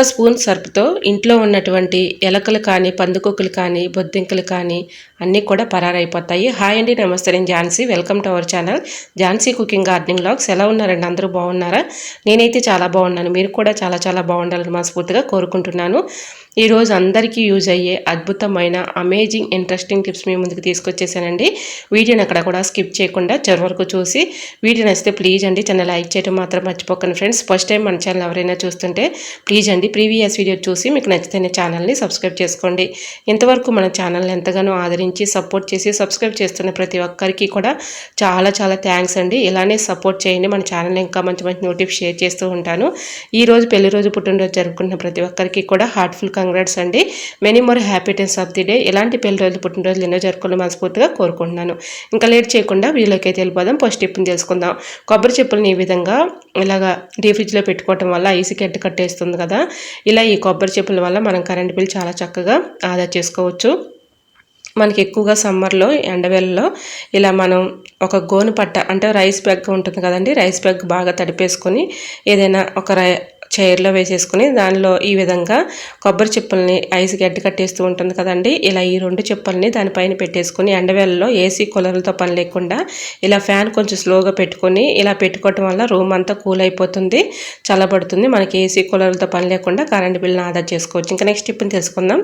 ఒక్క స్పూన్ సర్పుతో ఇంట్లో ఉన్నటువంటి ఎలకలు కానీ పందుకొక్కులు కానీ బొద్దింకలు కానీ అన్నీ కూడా పరారైపోతాయి. హాయ్ అండి నమస్తే. నేను Jhansi. Welcome to our channel. Jhansi cooking gardening logs. ఎలా ఉన్నారండి? అందరూ బాగున్నారా? నేనైతే చాలా బాగున్నాను. మీరు కూడా చాలా చాలా బాగుండాలని మనస్ఫూర్తిగా కోరుకుంటున్నాను. ఈరోజు అందరికీ యూజ్ అయ్యే అద్భుతమైన అమేజింగ్ ఇంట్రెస్టింగ్ టిప్స్ మీ ముందుకు తీసుకొచ్చేసానండి. వీడియోని అక్కడ కూడా స్కిప్ చేయకుండా చివరి వరకు చూసి వీడియో నచ్చితే ప్లీజ్ అండి చిన్న లైక్ చేయడం మాత్రం మర్చిపోకండి ఫ్రెండ్స్ ఫస్ట్ టైం మన ఛానల్ ఎవరైనా చూస్తుంటే ప్లీజ్ అండి ప్రీవియస్ వీడియో చూసి మీకు నచ్చితేనే ఛానల్ని సబ్స్క్రైబ్ చేసుకోండి. ఇంతవరకు మన ఛానల్ని ఎంతగానో ఆదరించి సపోర్ట్ చేసి సబ్స్క్రైబ్ చేస్తున్న ప్రతి ఒక్కరికి కూడా చాలా చాలా థ్యాంక్స్ అండి. ఇలానే సపోర్ట్ చేయండి. మన ఛానల్ ఇంకా మంచి మంచి నోటిఫ్ షేర్ చేస్తూ ఉంటాను. ఈ రోజు పెళ్ళి రోజు పుట్టినరోజు జరుపుకుంటున్న ప్రతి ఒక్కరికి కూడా హార్ట్ఫుల్ కంగ్రాట్స్ అండి. Many more happiness of the day ఇలాంటి పెళ్ళి రోజులు పుట్టినరోజులు ఎన్నో జరుపుకోవాలి మనస్ఫూర్తిగా కోరుకుంటున్నాను. ఇంకా లేట్ చేయకుండా వీళ్ళకి అయితే వెళ్ళిపోదాం. ఫస్ట్ టిప్పుని తెలుసుకుందాం. కొబ్బరి చెప్పులను ఈ విధంగా ఇలాగా డీ ఫ్రిడ్జ్లో పెట్టుకోవటం వల్ల ఐసి ఎట్టు కట్టేస్తుంది కదా. ఇలా ఈ కొబ్బరి చెప్పుల వల్ల మనం కరెంట్ బిల్ చాలా చక్కగా ఆదా చేసుకోవచ్చు. మనకి ఎక్కువగా సమ్మర్లో ఎండవేళ్ళలో ఇలా మనం ఒక గోను పట్ట అంటే రైస్ బ్యాగ్ ఉంటుంది కదండి. రైస్ బ్యాగ్ బాగా తడిపేసుకొని ఏదైనా ఒక రై చైర్లో వేసేసుకుని దానిలో ఈ విధంగా కొబ్బరి చిప్పల్ని ఐస్ గడ్డ కట్టేస్తూ ఉంటుంది కదండి. ఇలా ఈ రెండు చిప్పల్ని దానిపైన పెట్టేసుకుని ఎండవేళ్ళలో ఏసీ కూలర్లతో పని లేకుండా ఇలా ఫ్యాన్ కొంచెం స్లోగా పెట్టుకొని ఇలా పెట్టుకోవటం వల్ల రూమ్ అంతా కూల్ అయిపోతుంది చల్లబడుతుంది. మనకి ఏసీ కూలర్లతో పని లేకుండా కరెంట్ బిల్ని ఆదా చేసుకోవచ్చు. ఇంకా నెక్స్ట్ టిప్ని తెలుసుకుందాం.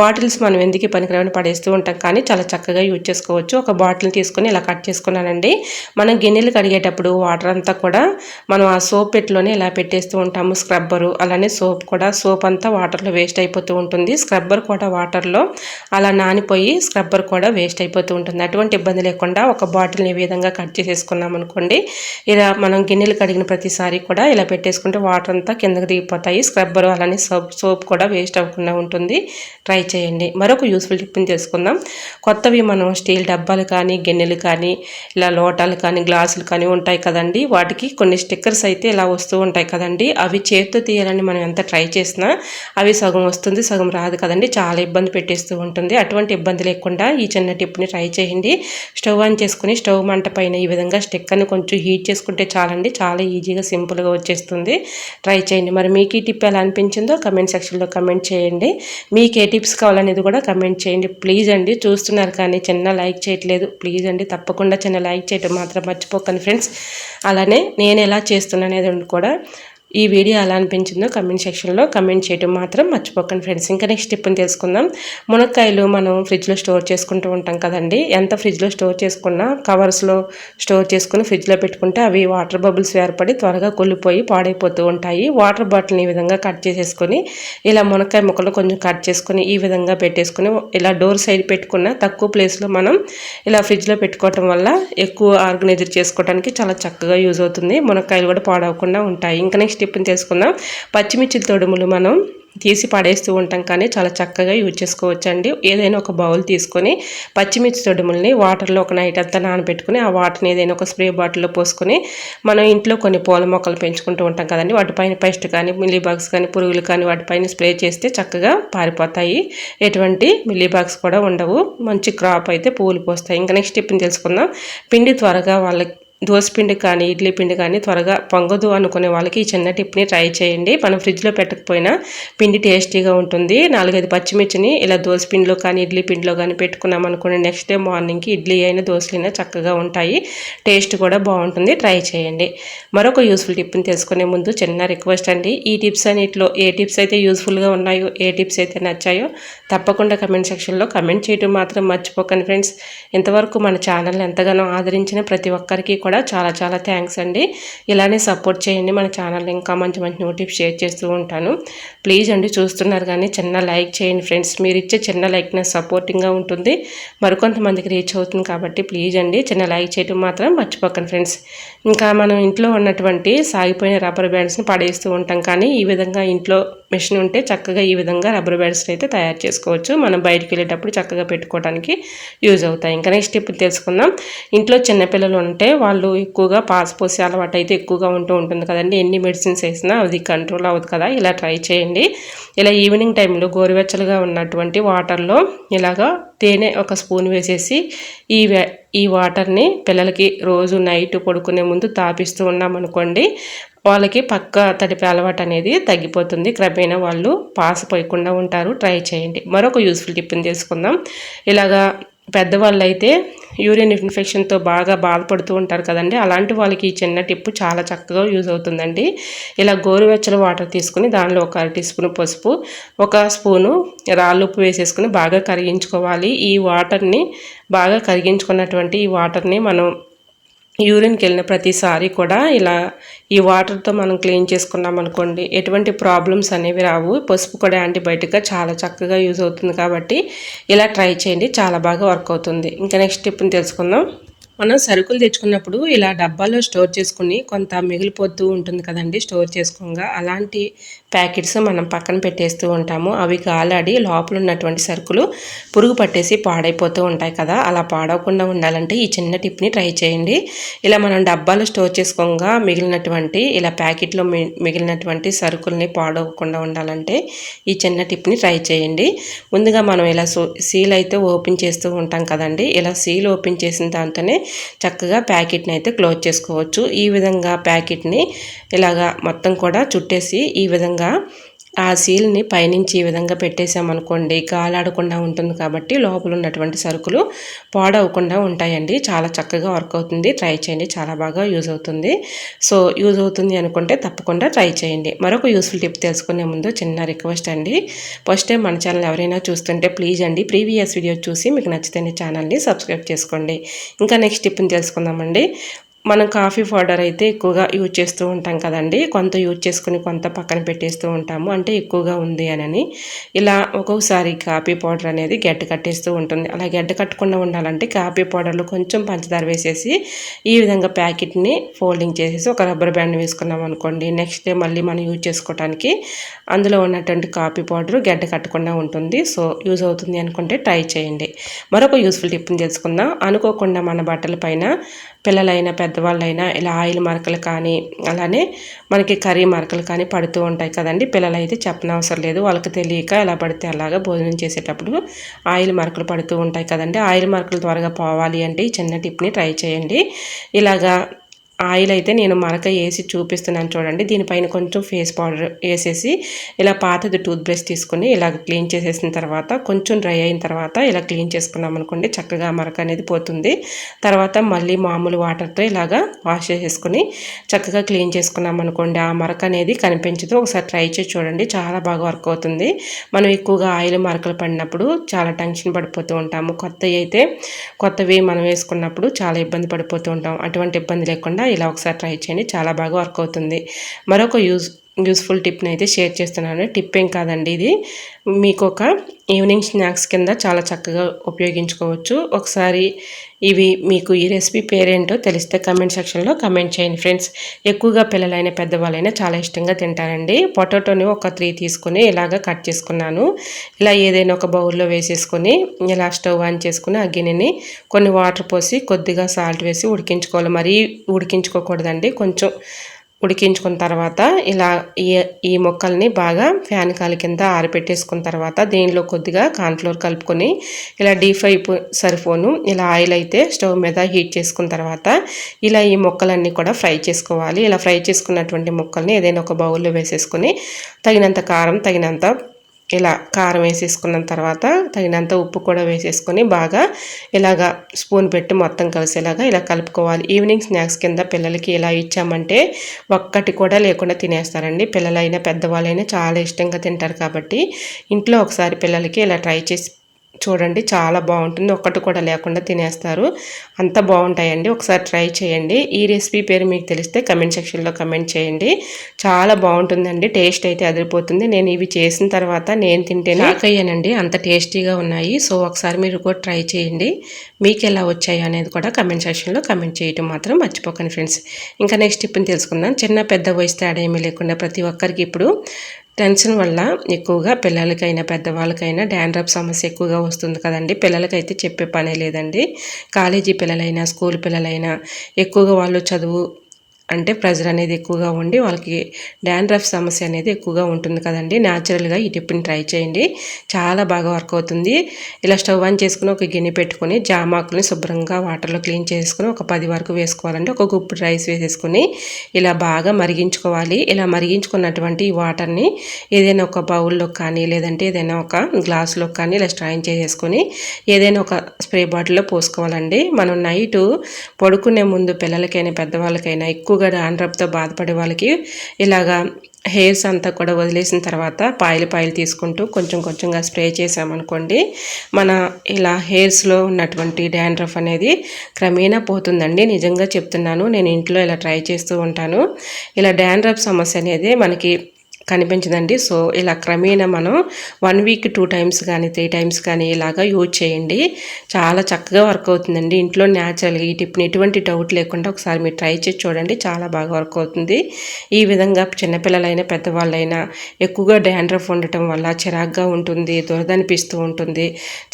బాటిల్స్ మనం ఎందుకు పనికిరావని పడేస్తూ ఉంటాం కానీ చాలా చక్కగా యూజ్ చేసుకోవచ్చు. ఒక బాటిల్ తీసుకొని ఇలా కట్ చేసుకున్నానండి. మనం గిన్నెలు కడిగేటప్పుడు వాటర్ అంతా కూడా మనం ఆ సోప్ పెట్టిలోనే ఇలా పెట్టేస్తూ ఉంటాము. స్క్రబ్బరు అలానే సోప్ కూడా సోప్ అంతా వాటర్లో వేస్ట్ అయిపోతూ ఉంటుంది. స్క్రబ్బర్ కూడా వాటర్లో అలా నానిపోయి స్క్రబ్బర్ కూడా వేస్ట్ అయిపోతూ ఉంటుంది. అటువంటి ఇబ్బంది లేకుండా ఒక బాటిల్ని ఈ విధంగా కట్ చేసేసుకున్నాం అనుకోండి ఇలా మనం గిన్నెలు కడిగిన ప్రతిసారి కూడా ఇలా పెట్టేసుకుంటే వాటర్ అంతా కిందకి దిగిపోతాయి. స్క్రబ్బరు అలానే సోప్ సోప్ కూడా వేస్ట్ అవ్వకుండా ఉంటుంది. ట్రై చేయండి. మరొక యూస్ఫుల్ టిప్ని తెలుసుకుందాం. కొత్తవి మనం స్టీల్ డబ్బాలు కానీ గిన్నెలు కానీ ఇలా లోటాలు కానీ గ్లాసులు కానీ ఉంటాయి కదండి. వాటికి కొన్ని స్టిక్కర్స్ అయితే ఇలా వస్తూ ఉంటాయి కదండి. అవి చేత్తో తీయాలని మనం ఎంత ట్రై చేసినా అవి సగం వస్తుంది సగం రాదు కదండి. చాలా ఇబ్బంది పెట్టేస్తూ ఉంటుంది. అటువంటి ఇబ్బంది లేకుండా ఈ చిన్న టిప్ని ట్రై చేయండి. స్టవ్ ఆన్ చేసుకుని స్టవ్ మంట పైన ఈ విధంగా స్టిక్కర్ని కొంచెం హీట్ చేసుకుంటే చాలండి. చాలా ఈజీగా సింపుల్గా వచ్చేస్తుంది. ట్రై చేయండి. మరి మీకు ఈ టిప్ ఎలా అనిపించిందో కమెంట్ సెక్షన్లో కమెంట్ చేయండి. మీకు ఏ టిప్స్ కావాలనేది కూడా కమెంట్ చేయండి. ప్లీజ్ అండి చూస్తున్నారు కానీ చిన్న లైక్ చేయట్లేదు. ప్లీజ్ అండి తప్పకుండా చిన్న లైక్ చేయటం మాత్రం మర్చిపోకండి ఫ్రెండ్స్. అలానే నేను ఎలా చేస్తున్నాను అనేది కూడా ఈ వీడియో ఎలా అనిపించిందో కమెంట్ సెక్షన్లో కమెంట్ చేయడం మాత్రం మర్చిపోకండి ఫ్రెండ్స్ ఇంకా నెక్స్ట్ టిప్ని తెలుసుకుందాం. మునక్కాయలు మనం ఫ్రిడ్జ్లో స్టోర్ చేసుకుంటూ ఉంటాం కదండి. ఎంత ఫ్రిడ్జ్లో స్టోర్ చేసుకున్నా కవర్స్లో స్టోర్ చేసుకుని ఫ్రిడ్జ్లో పెట్టుకుంటే అవి వాటర్ బబుల్స్ ఏర్పడి త్వరగా కొల్లిపోయి పాడైపోతూ ఉంటాయి. వాటర్ బాటిల్ని ఈ విధంగా కట్ చేసేసుకొని ఇలా మునక్కాయ ముక్కలు కొంచెం కట్ చేసుకొని ఈ విధంగా పెట్టేసుకొని ఇలా డోర్ సైడ్ పెట్టుకున్న తక్కువ ప్లేస్లో మనం ఇలా ఫ్రిడ్జ్లో పెట్టుకోవటం వల్ల ఎక్కువ ఆర్గనైజర్ చేసుకోవడానికి చాలా చక్కగా యూజ్ అవుతుంది. మునక్కాయలు కూడా పాడవకుండా ఉంటాయి. ఇంకా నెక్స్ట్ టిప్ని తెలుసుకుందాం. పచ్చిమిర్చి తొడుములు మనం తీసి పడేస్తూ ఉంటాం కానీ చాలా చక్కగా యూజ్ చేసుకోవచ్చండి. ఏదైనా ఒక బౌల్ తీసుకొని పచ్చిమిర్చి తొడుముల్ని వాటర్లో ఒక నైట్ అంతా నానబెట్టుకుని ఆ వాటర్ని ఏదైనా ఒక స్ప్రే బాటిల్లో పోసుకొని మనం ఇంట్లో కొన్ని పూల మొక్కలు పెంచుకుంటూ ఉంటాం కదండి. వాటిపైన పెస్ట్ కానీ మిల్లీ బాగ్స్ కానీ పురుగులు కానీ వాటిపైన స్ప్రే చేస్తే చక్కగా పారిపోతాయి. ఎటువంటి మిల్లీ బాగ్స్ కూడా ఉండవు. మంచి క్రాప్ అయితే పువ్వులు పోస్తాయి. ఇంకా నెక్స్ట్ టిప్ని తెలుసుకుందాం. పిండి త్వరగా వాళ్ళకి దోసపిండి కానీ ఇడ్లీ పిండి కానీ త్వరగా పొంగదు అనుకునే వాళ్ళకి ఈ చిన్న టిప్ని ట్రై చేయండి. మనం ఫ్రిడ్జ్లో పెట్టకపోయినా పిండి టేస్టీగా ఉంటుంది. నాలుగైదు పచ్చిమిర్చిని ఇలా దోసపిండిలో కానీ ఇడ్లీ పిండిలో కానీ పెట్టుకున్నాం అనుకోండి నెక్స్ట్ డే మార్నింగ్కి ఇడ్లీ అయినా దోశలైనా చక్కగా ఉంటాయి. టేస్ట్ కూడా బాగుంటుంది. ట్రై చేయండి. మరొక యూస్ఫుల్ టిప్ని తెలుసుకునే ముందు చిన్న రిక్వెస్ట్ అండి. ఈ టిప్స్ అన్నిటిలో ఏ టిప్స్ అయితే యూస్ఫుల్గా ఉన్నాయో ఏ టిప్స్ అయితే నచ్చాయో తప్పకుండా కమెంట్ సెక్షన్లో కమెంట్ చేయడం మాత్రం మర్చిపోకండి ఫ్రెండ్స్. ఇంతవరకు మన ఛానల్ని ఎంతగానో ఆదరించిన ప్రతి ఒక్కరికి కూడా చాలా చాలా థ్యాంక్స్ అండి. ఇలానే సపోర్ట్ చేయండి. మన ఛానల్ ఇంకా మంచి మంచి నోటిఫ్ షేర్ చేస్తూ ఉంటాను. ప్లీజ్ అండి చూస్తున్నారు కానీ చిన్న లైక్ చేయండి ఫ్రెండ్స్ మీరు ఇచ్చే చిన్న లైక్ నాకు సపోర్టింగ్గా ఉంటుంది. మరికొంతమందికి రీచ్ అవుతుంది కాబట్టి ప్లీజ్ అండి చిన్న లైక్ చేయడం మాత్రం మర్చిపోకండి ఫ్రెండ్స్ ఇంకా మనం ఇంట్లో ఉన్నటువంటి సాగిపోయిన రబ్బర్ బ్యాండ్స్ని పడేస్తూ ఉంటాం. కానీ ఈ విధంగా ఇంట్లో మిషన్ ఉంటే చక్కగా ఈ విధంగా రబ్బర్ బ్యాండ్స్ని అయితే తయారు చేసుకోవచ్చు. మనం బయటికి వెళ్ళేటప్పుడు చక్కగా పెట్టుకోవడానికి యూజ్ అవుతాయి. ఇంకా నెక్స్ట్ ఇప్పుడు తెలుసుకుందాం. ఇంట్లో చిన్నపిల్లలు ఉంటే వాళ్ళు వాళ్ళు ఎక్కువగా పాస్ పోసే అలవాటు అయితే ఎక్కువగా ఉంటూ ఉంటుంది కదండి. ఎన్ని మెడిసిన్స్ వేసినా అది కంట్రోల్ అవ్వదు కదా. ఇలా ట్రై చేయండి. ఇలా ఈవినింగ్ టైంలో గోరువెచ్చలుగా ఉన్నటువంటి వాటర్లో ఇలాగా తేనె ఒక స్పూన్ వేసేసి ఈ ఈ వాటర్ని పిల్లలకి రోజు నైట్ పడుకునే ముందు తాపిస్తూ ఉన్నామనుకోండి వాళ్ళకి పక్క తడిపే అలవాటు అనేది తగ్గిపోతుంది. క్రమేణా వాళ్ళు పాస్ పోయకుండా ఉంటారు. ట్రై చేయండి. మరొక యూస్ఫుల్ టిప్ని తీసుకుందాం. ఇలాగా పెద్దవాళ్ళు అయితే యూరిన్ ఇన్ఫెక్షన్తో బాగా బాధపడుతూ ఉంటారు కదండి. అలాంటి వాళ్ళకి ఈ చిన్న టిప్పు చాలా చక్కగా యూజ్ అవుతుందండి. ఇలా గోరువెచ్చల వాటర్ తీసుకుని దానిలో ఒక అర టీ స్పూన్ పసుపు ఒక స్పూను రాళ్ళుప్పు వేసేసుకుని బాగా కరిగించుకోవాలి. ఈ వాటర్ని బాగా కరిగించుకున్నటువంటి ఈ వాటర్ని మనం యూరిన్కి వెళ్ళిన ప్రతిసారి కూడా ఇలా ఈ వాటర్తో మనం క్లీన్ చేసుకున్నాం అనుకోండి ఎటువంటి ప్రాబ్లమ్స్ అనేవి రావు. పసుపు కూడా యాంటీబయాటిక్గా చాలా చక్కగా యూజ్ అవుతుంది కాబట్టి ఇలా ట్రై చేయండి చాలా బాగా వర్క్ అవుతుంది. ఇంకా నెక్స్ట్ టిప్ని తెలుసుకుందాం. మనం సరుకులు తెచ్చుకున్నప్పుడు ఇలా డబ్బాలో స్టోర్ చేసుకుని కొంత మిగిలిపోతూ ఉంటుంది కదండి స్టోర్ చేసుకోగా. అలాంటి ప్యాకెట్స్ మనం పక్కన పెట్టేస్తూ ఉంటాము. అవి గాలాడి లోపల ఉన్నటువంటి సరుకులు పురుగు పట్టేసి పాడైపోతూ ఉంటాయి కదా. అలా పాడవకుండా ఉండాలంటే ఈ చిన్న టిప్ని ట్రై చేయండి. ఇలా మనం డబ్బాలు స్టోర్ చేసుకోగా మిగిలినటువంటి ఇలా ప్యాకెట్లో మిగిలినటువంటి సరుకుల్ని పాడవకుండా ఉండాలంటే ఈ చిన్న టిప్ని ట్రై చేయండి. ముందుగా మనం ఇలా సీల్ అయితే ఓపెన్ చేస్తూ ఉంటాం కదండి. ఇలా సీల్ ఓపెన్ చేసిన దాంతోనే చక్కగా ప్యాకెట్ని అయితే క్లోజ్ చేసుకోవచ్చు. ఈ విధంగా ప్యాకెట్ని ఇలాగా మొత్తం కూడా చుట్టేసి ఈ విధంగా ఆ సీల్ని పైనుంచి ఈ విధంగా పెట్టేసామనుకోండి గాలాడకుండా ఉంటుంది కాబట్టి లోపల ఉన్నటువంటి సరుకులు పాడవకుండా ఉంటాయండి. చాలా చక్కగా వర్క్ అవుతుంది. ట్రై చేయండి. చాలా బాగా యూజ్ అవుతుంది. సో యూజ్ అవుతుంది అనుకుంటే తప్పకుండా ట్రై చేయండి. మరొక యూస్ఫుల్ టిప్ తెలుసుకునే ముందు చిన్న రిక్వెస్ట్ అండి. ఫస్ట్ టైం మన ఛానల్ ఎవరైనా చూస్తుంటే ప్లీజ్ అండి ప్రీవియస్ వీడియో చూసి మీకు నచ్చితే ఛానల్ని సబ్స్క్రైబ్ చేసుకోండి. ఇంకా నెక్స్ట్ టిప్ని తెలుసుకుందామండి. మనం కాఫీ పౌడర్ అయితే ఎక్కువగా యూజ్ చేస్తూ ఉంటాం కదండి. కొంత యూజ్ చేసుకుని కొంత పక్కన పెట్టేస్తూ ఉంటాము. అంటే ఎక్కువగా ఉంది అని ఇలా ఒక్కొక్కసారి కాఫీ పౌడర్ అనేది గడ్డ కట్టేస్తూ ఉంటుంది. అలా గడ్డ కట్టకుండా ఉండాలంటే కాఫీ పౌడర్లో కొంచెం పంచదార వేసేసి ఈ విధంగా ప్యాకెట్ని ఫోల్డింగ్ చేసేసి ఒక రబ్బర్ బ్యాండ్ వేసుకున్నాం అనుకోండి. నెక్స్ట్ డే మళ్ళీ మనం యూజ్ చేసుకోవడానికి అందులో ఉన్నటువంటి కాఫీ పౌడర్ గడ్డ కట్టకుండా ఉంటుంది. సో యూజ్ అవుతుంది అనుకుంటే ట్రై చేయండి. మరొక యూస్ఫుల్ టిప్ని తెలుసుకుందాం. అనుకోకుండా మన బట్టల పైన పిల్లలైనా పెద్దవాళ్ళైనా ఇలా ఆయిల్ మరకలు కానీ అలానే మనకి కర్రీ మరకలు కానీ పడుతూ ఉంటాయి కదండి. పిల్లలైతే చెప్పనవసరం లేదు. వాళ్ళకి తెలియక ఎలా పడితే అలాగా భోజనం చేసేటప్పుడు ఆయిల్ మరకలు పడుతూ ఉంటాయి కదండి. ఆయిల్ మరకలు త్వరగా పోవాలి అంటే ఈ చిన్న టిప్ని ట్రై చేయండి. ఇలాగా ఆయిల్ అయితే నేను మరక వేసి చూపిస్తున్నాను చూడండి. దీనిపైన కొంచెం ఫేస్ పౌడర్ వేసేసి ఇలా పాతది టూత్ బ్రష్ తీసుకుని ఇలా క్లీన్ చేసేసిన తర్వాత కొంచెం డ్రై అయిన తర్వాత ఇలా క్లీన్ చేసుకున్నాం అనుకోండి చక్కగా మరక అనేది పోతుంది. తర్వాత మళ్ళీ మామూలు వాటర్తో ఇలాగా వాష్ చేసేసుకుని చక్కగా క్లీన్ చేసుకున్నాం అనుకోండి. ఆ మరక అనేది కనిపించదు. ఒకసారి ట్రై చేసి చూడండి. చాలా బాగా వర్క్ అవుతుంది. మనం ఎక్కువగా ఆయిల్ మరకలు పడినప్పుడు చాలా టెన్షన్ పడిపోతూ ఉంటాము. కొత్తవి అయితే కొత్తవి మనం వేసుకున్నప్పుడు చాలా ఇబ్బంది పడిపోతూ ఉంటాం. అటువంటి ఇబ్బంది లేకుండా ఇలా ఒకసారి ట్రై చేయండి. చాలా బాగా వర్క్ అవుతుంది. మరొక యూజ్ యూస్ఫుల్ టిప్ని అయితే షేర్ చేస్తున్నాను టిప్ ఏం కాదండి ఇది మీకు ఒక ఈవినింగ్ స్నాక్స్ కింద చాలా చక్కగా ఉపయోగించుకోవచ్చు ఒకసారి ఇవి మీకు ఈ రెసిపీ పేరేంటో తెలిస్తే కమెంట్ సెక్షన్లో కమెంట్ చేయండి ఫ్రెండ్స్ ఎక్కువగా పిల్లలైన పెద్దవాళ్ళైనా చాలా ఇష్టంగా తింటారండి పొటాటోని ఒక త్రీ తీసుకుని ఇలాగ కట్ చేసుకున్నాను ఇలా ఏదైనా ఒక బౌల్లో వేసేసుకొని ఇలా స్టవ్ ఆన్ చేసుకుని ఆ గిన్నెని కొన్ని వాటర్ పోసి కొద్దిగా సాల్ట్ వేసి ఉడికించుకోవాలి మరీ ఉడికించుకోకూడదండి కొంచెం ఉడికించుకున్న తర్వాత ఇలా ఈ ఈ మొక్కల్ని బాగా ఫ్యాన్ కాలి కింద ఆరిపెట్టేసుకున్న తర్వాత దీనిలో కొద్దిగా కాన్ఫ్లోర్ కలుపుకొని ఇలా డీప్ ఫ్రై సరిపోను. ఇలా ఆయిల్ అయితే స్టవ్ మీద హీట్ చేసుకున్న తర్వాత ఇలా ఈ మొక్కలన్నీ కూడా ఫ్రై చేసుకోవాలి. ఇలా ఫ్రై చేసుకున్నటువంటి మొక్కల్ని ఏదైనా ఒక బౌల్లో వేసేసుకొని తగినంత కారం తగినంత ఇలా కారం వేసేసుకున్న తర్వాత తగినంత ఉప్పు కూడా వేసేసుకొని బాగా ఇలాగా స్పూన్ పెట్టి మొత్తం కలిసేలాగా ఇలా కలుపుకోవాలి. ఈవినింగ్ స్నాక్స్ కింద పిల్లలకి ఇలా ఇచ్చామంటే ఒక్కటి కూడా లేకుండా తినేస్తారండి. పిల్లలైనా పెద్దవాళ్ళైనా చాలా ఇష్టంగా తింటారు కాబట్టి ఇంట్లో ఒకసారి పిల్లలకి ఇలా ట్రై చేసి చూడండి చాలా బాగుంటుంది. ఒక్కటి కూడా లేకుండా తినేస్తారు. అంత బాగుంటాయండి. ఒకసారి ట్రై చేయండి. ఈ రెసిపీ పేరు మీకు తెలిస్తే కమెంట్ సెక్షన్లో కమెంట్ చేయండి. చాలా బాగుంటుందండి. టేస్ట్ అయితే అదిరిపోతుంది. నేను ఇవి చేసిన తర్వాత నేను తింటే నాకయ్యానండి అంత టేస్టీగా ఉన్నాయి. సో ఒకసారి మీరు కూడా ట్రై చేయండి. మీకు ఎలా వచ్చాయి అనేది కూడా కమెంట్ సెక్షన్లో కమెంట్ చేయటం మాత్రం మర్చిపోకండి ఫ్రెండ్స్. ఇంకా నెక్స్ట్ టిప్ని తెలుసుకుందాం. చిన్న పెద్ద వయసు తేడా ఏమీ లేకుండా ప్రతి ఒక్కరికి ఇప్పుడు టెన్షన్ వల్ల ఎక్కువగా పిల్లలకైనా పెద్దవాళ్ళకైనా డాండ్రఫ్ సమస్య ఎక్కువగా వస్తుంది కదండి. పిల్లలకైతే చెప్పే పనే లేదండి. కాలేజీ పిల్లలైనా స్కూల్ పిల్లలైనా ఎక్కువగా వాళ్ళు చదువు అంటే ప్రెజర్ అనేది ఎక్కువగా ఉండి వాళ్ళకి డాండ్రఫ్ సమస్య అనేది ఎక్కువగా ఉంటుంది కదండి. న్యాచురల్గా ఈ టిప్ని ట్రై చేయండి. చాలా బాగా వర్క్ అవుతుంది. ఇలా స్టవ్ ఆన్ చేసుకుని ఒక గిన్నె పెట్టుకొని జామాకుని శుభ్రంగా వాటర్లో క్లీన్ చేసుకుని ఒక పది వరకు వేసుకోవాలండి. ఒక గుప్పుడు రైస్ వేసేసుకుని ఇలా బాగా మరిగించుకోవాలి. ఇలా మరిగించుకున్నటువంటి ఈ వాటర్ని ఏదైనా ఒక బౌల్లో కానీ లేదంటే ఏదైనా ఒక గ్లాసులో కానీ ఇలా స్ట్రాయిన్ చేసేసుకొని ఏదైనా ఒక స్ప్రే బాటిల్లో పోసుకోవాలండి. మనం నైట్ పడుకునే ముందు పిల్లలకైనా పెద్దవాళ్ళకైనా ఎక్కువ ఎక్కువగా డాండ్రఫ్తో బాధపడే వాళ్ళకి ఇలాగా హెయిర్స్ అంతా కూడా వదిలేసిన తర్వాత పాయలు పాయలు తీసుకుంటూ కొంచెం కొంచెంగా స్ప్రే చేసామనుకోండి మన ఇలా హెయిర్స్లో ఉన్నటువంటి డాండ్రఫ్ అనేది క్రమేణా పోతుందండి. నిజంగా చెప్తున్నాను నేను ఇంట్లో ఇలా ట్రై చేస్తూ ఉంటాను. ఇలా డాండ్రఫ్ సమస్య అనేది మనకి కనిపించదండి. సో ఇలా క్రమేణా మనం వన్ వీక్ టూ టైమ్స్ కానీ త్రీ టైమ్స్ కానీ ఇలాగా యూజ్ చేయండి. చాలా చక్కగా వర్క్ అవుతుందండి. ఇంట్లో న్యాచురల్గా ఈ టిప్ని ఎటువంటి డౌట్ లేకుండా ఒకసారి మీరు ట్రై చేసి చూడండి. చాలా బాగా వర్క్ అవుతుంది. ఈ విధంగా చిన్నపిల్లలైనా పెద్దవాళ్ళైనా ఎక్కువగా డాండ్రఫ్ ఉండటం వల్ల చిరాగ్గా ఉంటుంది దురదనిపిస్తూ ఉంటుంది.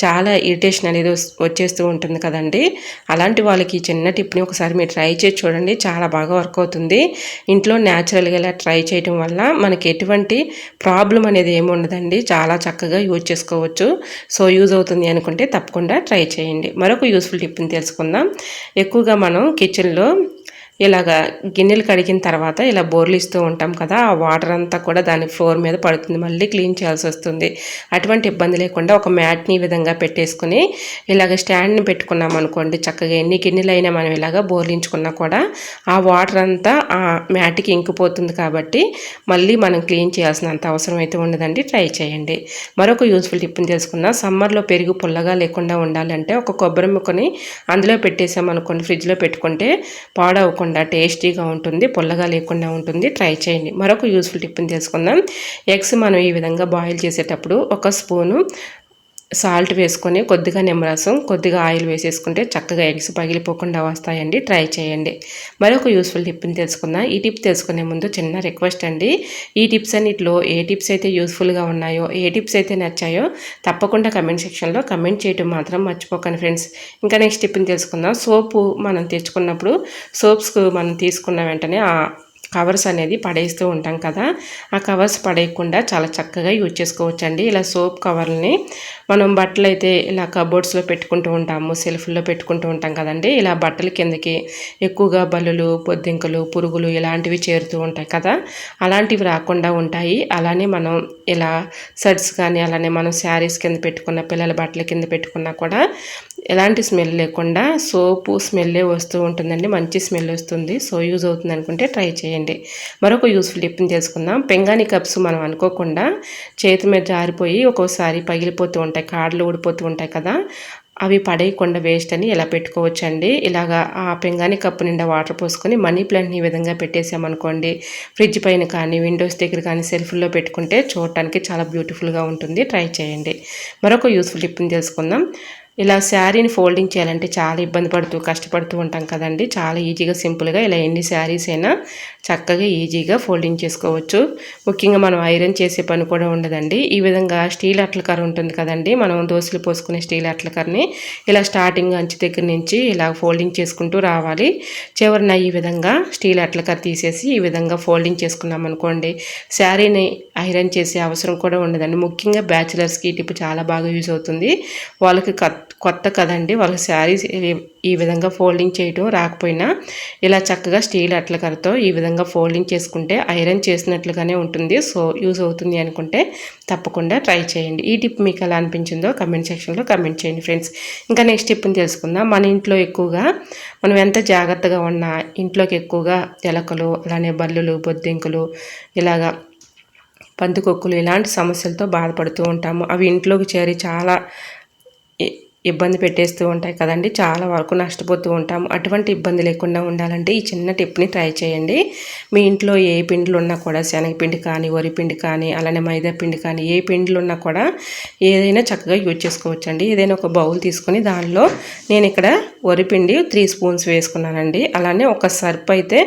చాలా ఇరిటేషన్ అనేది వచ్చేస్తూ ఉంటుంది కదండి. అలాంటి వాళ్ళకి చిన్న టిప్ని ఒకసారి మీరు ట్రై చేసి చూడండి. చాలా బాగా వర్క్ అవుతుంది. ఇంట్లో న్యాచురల్గా ఇలా ట్రై చేయడం వల్ల మనకి ఎటువంటి ప్రాబ్లం అనేది ఏమి ఉండదండి. చాలా చక్కగా యూజ్ చేసుకోవచ్చు. సో యూజ్ అవుతుంది అనుకుంటే తప్పకుండా ట్రై చేయండి. మరొక యూస్ఫుల్ టిప్ని తెలుసుకుందాం. ఎక్కువగా మనం కిచెన్లో ఇలాగ గిన్నెలు కడిగిన తర్వాత ఇలా బోర్లు ఇస్తూ ఉంటాం కదా ఆ వాటర్ అంతా కూడా దాని ఫ్లోర్ మీద పడుతుంది మళ్ళీ క్లీన్ చేయాల్సి వస్తుంది. అటువంటి ఇబ్బంది లేకుండా ఒక మ్యాట్ని విధంగా పెట్టేసుకుని ఇలాగ స్టాండ్ని పెట్టుకున్నాం అనుకోండి చక్కగా ఎన్ని గిన్నెలు అయినా మనం ఇలాగ బోర్లించుకున్నా కూడా ఆ వాటర్ అంతా ఆ మ్యాట్కి ఇంకిపోతుంది కాబట్టి మళ్ళీ మనం క్లీన్ చేయాల్సినంత అవసరం అయితే ఉండదండి ట్రై చేయండి. మరొక యూస్ఫుల్ టిప్ని తెలుసుకున్నా సమ్మర్లో పెరుగు పుల్లగా లేకుండా ఉండాలంటే ఒక కొబ్బరి ముక్కని అందులో పెట్టేసామనుకోండి ఫ్రిడ్జ్లో పెట్టుకుంటే పాడవకుండా లేకుండా టేస్టీగా ఉంటుంది పుల్లగా లేకుండా ఉంటుంది. ట్రై చేయండి. మరొక యూస్ఫుల్ టిప్ని తెలుసుకుందాం. ఎగ్స్ మనం ఈ విధంగా బాయిల్ చేసేటప్పుడు ఒక స్పూను సాల్ట్ వేసుకొని కొద్దిగా నిమ్మరసం కొద్దిగా ఆయిల్ వేసేసుకుంటే చక్కగా ఎగ్స్ పగిలిపోకుండా వస్తాయండి. ట్రై చేయండి. మరొక యూస్ఫుల్ టిప్ని తెలుసుకుందాం. ఈ టిప్ తెలుసుకునే ముందు చిన్న రిక్వెస్ట్ అండి. ఈ టిప్స్ అన్నిటిలో ఏ టిప్స్ అయితే యూస్ఫుల్గా ఉన్నాయో ఏ టిప్స్ అయితే నచ్చాయో తప్పకుండా కమెంట్ సెక్షన్లో కమెంట్ చేయడం మాత్రం మర్చిపోకండి ఫ్రెండ్స్. ఇంకా నెక్స్ట్ టిప్ని తెలుసుకుందాం. సోపు మనం తెచ్చుకున్నప్పుడు సోప్స్ మనం తీసుకున్న వెంటనే కవర్స్ అనేది పడేస్తూ ఉంటాం కదా ఆ కవర్స్ పడేయకుండా చాలా చక్కగా యూజ్ చేసుకోవచ్చండి. ఇలా సోప్ కవర్ని మనం బట్టలు అయితే ఇలా కబోర్డ్స్లో పెట్టుకుంటూ ఉంటాము సెల్ఫ్లో పెట్టుకుంటూ ఉంటాం కదండి. ఇలా బట్టల కిందకి ఎక్కువగా బల్లులు పొద్దింకలు పురుగులు ఇలాంటివి చేరుతూ ఉంటాయి కదా అలాంటివి రాకుండా ఉంటాయి. అలానే మనం ఇలా షర్ట్స్ కానీ అలానే మనం శారీస్ కింద పెట్టుకున్న పిల్లల బట్టల కింద పెట్టుకున్నా కూడా ఎలాంటి స్మెల్ లేకుండా సోపు స్మెల్లే వస్తూ ఉంటుందండి మంచి స్మెల్ వస్తుంది. సో యూజ్ అవుతుంది అనుకుంటే ట్రై చేయండి. మరొక యూస్ఫుల్ టిప్ని తెలుసుకుందాం. పెంగాని కప్స్ మనం అనుకోకుండా చేతి మీద జారిపోయి ఒక్కోసారి పగిలిపోతూ ఉంటాయి. కాడలు ఊడిపోతూ ఉంటాయి కదా అవి పడేయకుండా వేస్ట్ అని ఇలా పెట్టుకోవచ్చండి. ఇలాగా ఆ పెంగాని కప్పు నిండా వాటర్ పోసుకొని మనీ ప్లాంట్ని ఈ విధంగా పెట్టేసామనుకోండి ఫ్రిడ్జ్ పైన కానీ విండోస్ దగ్గర కానీ సెల్ఫ్లో పెట్టుకుంటే చూడటానికి చాలా బ్యూటిఫుల్గా ఉంటుంది. ట్రై చేయండి. మరొక యూస్ఫుల్ టిప్ని తెలుసుకుందాం. ఇలా శారీని ఫోల్డింగ్ చేయాలంటే చాలా ఇబ్బంది పడుతూ కష్టపడుతూ ఉంటాం కదండి. చాలా ఈజీగా సింపుల్గా ఇలా ఎన్ని శారీస్ అయినా చక్కగా ఈజీగా ఫోల్డింగ్ చేసుకోవచ్చు. ముఖ్యంగా మనం ఐరన్ చేసే పని కూడా ఉండదండి. ఈ విధంగా స్టీల్ అట్లకర్ ఉంటుంది కదండి. మనం దోశలు పోసుకునే స్టీల్ అట్లకర్ని ఇలా స్టార్టింగ్ అంచు దగ్గర నుంచి ఇలా ఫోల్డింగ్ చేసుకుంటూ రావాలి. చివరిన ఈ విధంగా స్టీల్ అట్లకర్ తీసేసి ఈ విధంగా ఫోల్డింగ్ చేసుకున్నాం అనుకోండి శారీని ఐరన్ చేసే అవసరం కూడా ఉండదండి. ముఖ్యంగా బ్యాచిలర్స్కి ఈ టిప్ చాలా బాగా యూజ్ అవుతుంది. వాళ్ళకి కత్ కొత్త కదండి. వాళ్ళ శారీస్ ఈ విధంగా ఫోల్డింగ్ చేయడం రాకపోయినా ఇలా చక్కగా స్టీల్ అట్లకరతో ఈ విధంగా ఫోల్డింగ్ చేసుకుంటే ఐరన్ చేసినట్లుగానే ఉంటుంది. సో యూజ్ అవుతుంది అనుకుంటే తప్పకుండా ట్రై చేయండి. ఈ టిప్ మీకు ఎలా అనిపించిందో కమెంట్ సెక్షన్లో కమెంట్ చేయండి ఫ్రెండ్స్. ఇంకా నెక్స్ట్ టిప్ని తెలుసుకుందాం. మన ఇంట్లో ఎక్కువగా మనం ఎంత జాగ్రత్తగా ఉన్నా ఇంట్లోకి ఎక్కువగా ఎలకలు అలానే బల్లులు బొద్దింకులు ఇలాగా పందుకొక్కులు ఇలాంటి సమస్యలతో బాధపడుతూ ఉంటాము. అవి ఇంట్లోకి చేరి చాలా ఇబ్బంది పెట్టేస్తూ ఉంటాయి కదండి. చాలా వరకు నష్టపోతూ ఉంటాము. అటువంటి ఇబ్బంది లేకుండా ఉండాలంటే ఈ చిన్న టిప్ని ట్రై చేయండి. మీ ఇంట్లో ఏ పిండిలు ఉన్నా కూడా శనగపిండి కానీ వరి పిండి కానీ అలానే మైదా పిండి కానీ ఏ పిండిలు ఉన్నా కూడా ఏదైనా చక్కగా యూజ్ చేసుకోవచ్చండి. ఏదైనా ఒక బౌల్ తీసుకొని దానిలో నేను ఇక్కడ వరిపిండి త్రీ స్పూన్స్ వేసుకున్నానండి. అలానే ఒక సర్ప్ అయితే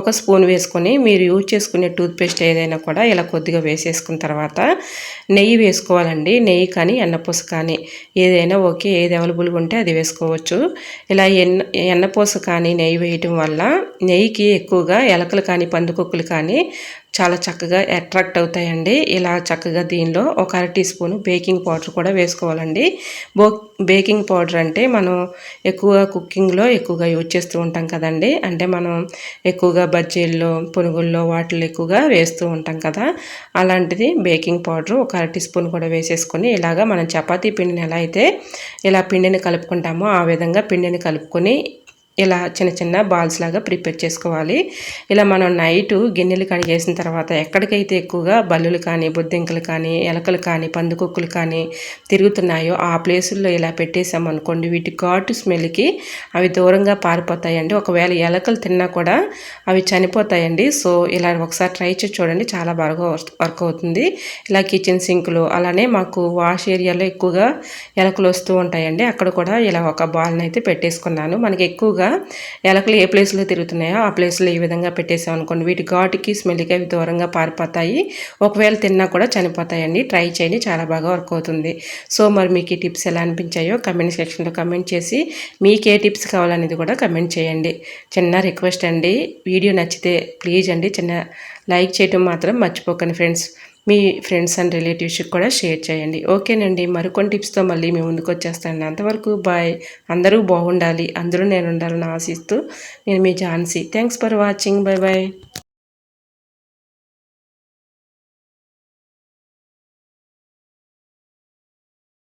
ఒక స్పూన్ వేసుకొని మీరు యూజ్ చేసుకునే టూత్పేస్ట్ ఏదైనా కూడా ఇలా కొద్దిగా వేసేసుకున్న తర్వాత నెయ్యి వేసుకోవాలండి. నెయ్యి కానీ ఎన్నపూస కానీ ఏదైనా ఓకే ఏది అవైలబుల్గా ఉంటే అది వేసుకోవచ్చు. ఇలా ఎన్న ఎన్నపూస కానీ నెయ్యి వేయటం వల్ల నెయ్యికి ఎక్కువగా ఎలకలు కానీ పందుకొక్కులు కానీ చాలా చక్కగా అట్రాక్ట్ అవుతాయండి. ఇలా చక్కగా దీనిలో ఒక అర టీ స్పూన్ బేకింగ్ పౌడర్ కూడా వేసుకోవాలండి. బో బేకింగ్ పౌడర్ అంటే మనం ఎక్కువగా కుకింగ్లో ఎక్కువగా యూజ్ చేస్తూ ఉంటాం కదండి. అంటే మనం ఎక్కువగా బజ్జీల్లో పునుగుల్లో వాటిల్లో ఎక్కువగా వేస్తూ ఉంటాం కదా. అలాంటిది బేకింగ్ పౌడర్ ఒక అర టీ స్పూన్ కూడా వేసేసుకొని ఇలాగా మనం చపాతీ పిండిని ఎలా అయితే ఇలా పిండిని కలుపుకుంటామో ఆ విధంగా పిండిని కలుపుకొని ఇలా చిన్న చిన్న బాల్స్ లాగా ప్రిపేర్ చేసుకోవాలి. ఇలా మనం నైట్ గిన్నెలు కడిగేసిన తర్వాత ఎక్కడికైతే ఎక్కువగా బల్లులు కానీ బొద్దింకలు కానీ ఎలకలు కానీ పందుకొక్కులు కానీ తిరుగుతున్నాయో ఆ ప్లేసుల్లో ఇలా పెట్టేసామనుకోండి వీటి ఘాటు స్మెల్కి అవి దూరంగా పారిపోతాయండి. ఒకవేళ ఎలకలు తిన్నా కూడా అవి చనిపోతాయండి. సో ఇలా ఒకసారి ట్రై చేసి చూడండి చాలా బాగా వర్క్ అవుతుంది. ఇలా కిచెన్ సింక్లు అలానే మాకు వాష్ ఏరియాలో ఎక్కువగా ఎలకలు వస్తూ ఉంటాయండి. అక్కడ కూడా ఇలా ఒక బాల్ని అయితే పెట్టేసుకున్నాను. మనకి ఎక్కువగా ఎలకలు ఏ ప్లేస్లో తిరుగుతున్నాయో ఆ ప్లేస్లో ఈ విధంగా పెట్టేసాం అనుకోండి. వీటి ఘాటుకి స్మెల్కి అవి దూరంగా పారిపోతాయి. ఒకవేళ తిన్నా కూడా చనిపోతాయండి. ట్రై చేయండి. చాలా బాగా వర్క్ అవుతుంది. సో మరి మీకు ఈ టిప్స్ ఎలా అనిపించాయో కమెంట్ సెక్షన్లో కమెంట్ చేసి మీకు ఏ టిప్స్ కావాలనేది కూడా కమెంట్ చేయండి. చిన్న రిక్వెస్ట్ అండి. వీడియో నచ్చితే ప్లీజ్ అండి. చిన్న లైక్ చేయటం మాత్రం మర్చిపోకండి ఫ్రెండ్స్. మీ ఫ్రెండ్స్ అండ్ రిలేటివ్స్కి కూడా షేర్ చేయండి. ఓకేనండి. మరికొన్ని టిప్స్తో మళ్ళీ మీ ముందుకు వచ్చేస్తాను. అంతవరకు బాయ్ అందరూ బాగుండాలి. అందరూ నేను ఉండాలని ఆశిస్తూ నేను మీ Jhansi. Thanks for watching bye bye